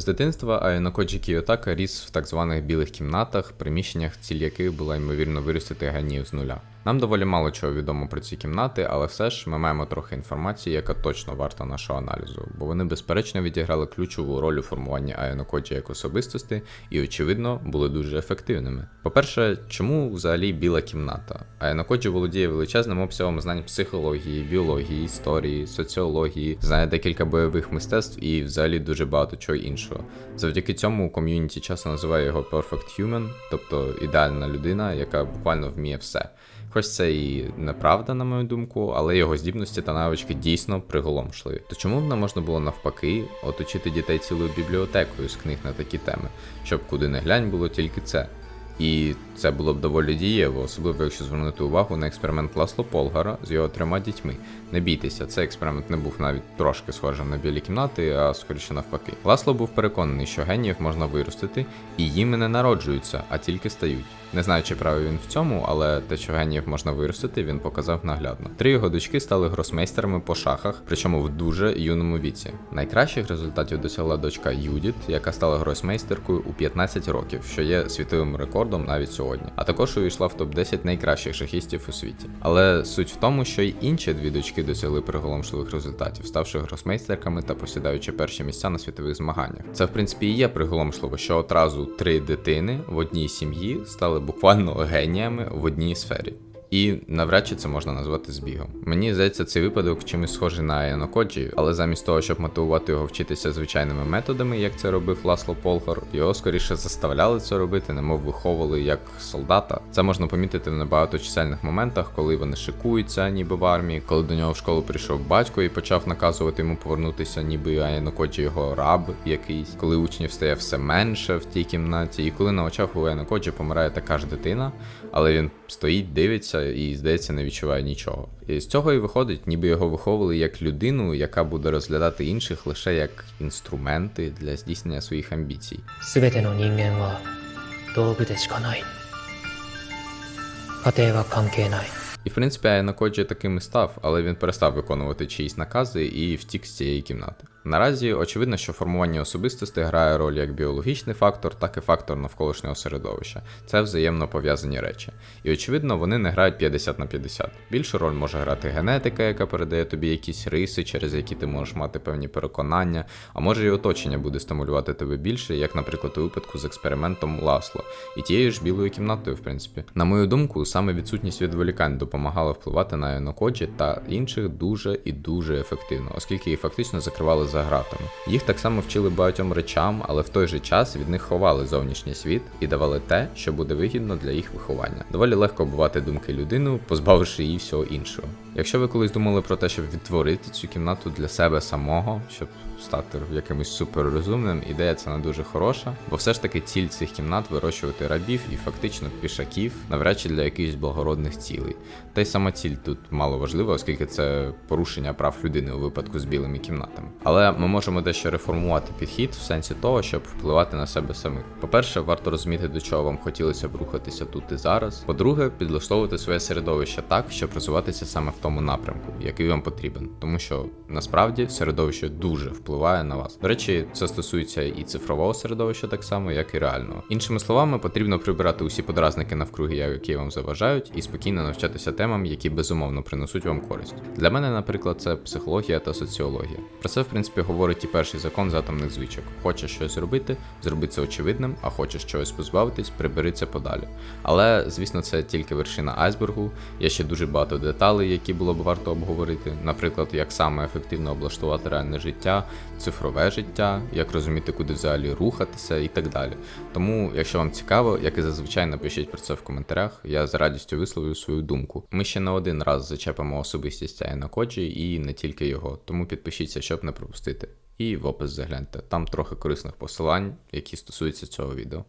З дитинства Айонокоджі Кіотака ріс в так званих білих кімнатах, приміщеннях, ціль яких була ймовірно виростити генію з нуля. Нам доволі мало чого відомо про ці кімнати, але все ж ми маємо трохи інформації, яка точно варта нашого аналізу, бо вони безперечно відіграли ключову роль у формуванні Айонокоджі як особистості і, очевидно, були дуже ефективними. По-перше, чому взагалі біла кімната? Айонокоджі володіє величезним обсягом знань психології, біології, історії, соціології, знає декілька бойових мистецтв і взагалі дуже багато чого іншого. Завдяки цьому ком'юніті часто називає його Perfect Human, тобто ідеальна людина, яка буквально вміє все. Хоч це і неправда, на мою думку, але його здібності та навички дійсно приголомшливі. То чому не можна було навпаки оточити дітей цілою бібліотекою з книг на такі теми, щоб куди не глянь було тільки це? І це було б доволі дієво, особливо якщо звернути увагу на експеримент Ласло Полгара з його трьома дітьми. Не бійтеся, цей експеримент не був навіть трошки схожим на білі кімнати, а скоріше навпаки. Ласло був переконаний, що геніїв можна виростити, і їми не народжуються, а тільки стають. Не знаю, чи правий він в цьому, але те, що геніїв можна виростити, він показав наглядно. Три його дочки стали гросмейстерами по шахах, причому в дуже юному віці. Найкращих результатів досягла дочка Юдіт, яка стала гросмейстеркою у 15 років, що є світовим рекордом навіть сьогодні. А також увійшла в топ-10 найкращих шахістів у світі. Але суть в тому, що й інші дві дочки досягли приголомшливих результатів, ставши гросмейстерками та посідаючи перші місця на світових змаганнях. Це в принципі і є приголомшливо, що одразу три дитини в одній сім'ї стали буквально геніями в одній сфері. І навряд чи це можна назвати збігом. Мені здається, цей випадок чимось схожий на Янокоджі, але замість того, щоб мотивувати його вчитися звичайними методами, як це робив Ласло Полгар, його скоріше заставляли це робити, немов виховували як солдата. Це можна помітити в небагато чисельних моментах, коли вони шикуються, ніби в армії, коли до нього в школу прийшов батько і почав наказувати йому повернутися, ніби Янокоджі його раб якийсь, коли учнів стає все менше в тій кімнаті, і коли на очах у Янокоджі помирає така ж дитина, але він стоїть, дивиться і, здається, не відчуває нічого. І З цього і виходить, ніби його виховували як людину, яка буде розглядати інших лише як інструменти для здійснення своїх амбіцій. І в принципі, Айнакоджі таким і став, але він перестав виконувати чиїсь накази і втік з цієї кімнати. Наразі очевидно, що формування особистості грає роль як біологічний фактор, так і фактор навколишнього середовища. Це взаємно пов'язані речі. І очевидно, вони не грають 50 на 50. Більшу роль може грати генетика, яка передає тобі якісь риси, через які ти можеш мати певні переконання, а може і оточення буде стимулювати тебе більше, як, наприклад, у випадку з експериментом Ласло, і тією ж білою кімнатою, в принципі. На мою думку, саме відсутність відволікань допомагала впливати на Янокоджі та інших дуже і дуже ефективно, оскільки їх фактично закривали за гратами. Їх так само вчили багатьом речам, але в той же час від них ховали зовнішній світ і давали те, що буде вигідно для їх виховання. Доволі легко обувати думки людину, позбавивши її всього іншого. Якщо ви колись думали про те, щоб відтворити цю кімнату для себе самого, щоб стати якимось суперрозумним, ідея це не дуже хороша, бо все ж таки ціль цих кімнат вирощувати рабів і фактично пішаків, навряд чи для якихось благородних цілей. Та й сама ціль тут мало важлива, оскільки це порушення прав людини у випадку з білими кімнатами. Але ми можемо дещо реформувати підхід в сенсі того, щоб впливати на себе самих. По-перше, варто розуміти, до чого вам хотілося б рухатися тут і зараз. По-друге, підлаштовувати своє середовище так, щоб розвиватися саме в тому напрямку, який вам потрібен, тому що насправді середовище дуже впливає на вас. До речі, це стосується і цифрового середовища так само, як і реального. Іншими словами, потрібно прибирати усі подразники навкруги, які вам заважають, і спокійно навчатися темам, які безумовно принесуть вам користь. Для мене, наприклад, це психологія та соціологія. Про це, в принципі, говорить і перший закон з атомних звичок. Хочеш щось зробити, зроби це очевидним, а хочеш чогось позбавитись, прибери це подалі. Але, звісно, це тільки вершина айсбергу. Є ще дуже багато деталей, які було б варто обговорити. Наприклад, як саме ефективно облаштувати реальне життя, цифрове життя, як розуміти, куди взагалі рухатися і так далі. Тому, якщо вам цікаво, як і зазвичай напишіть про це в коментарях, я з радістю висловлю свою думку. Ми ще не один раз зачепимо особистість Аяна Коджі і не тільки його, тому підпишіться, щоб не пропустити. І в опис загляньте. Там трохи корисних посилань, які стосуються цього відео.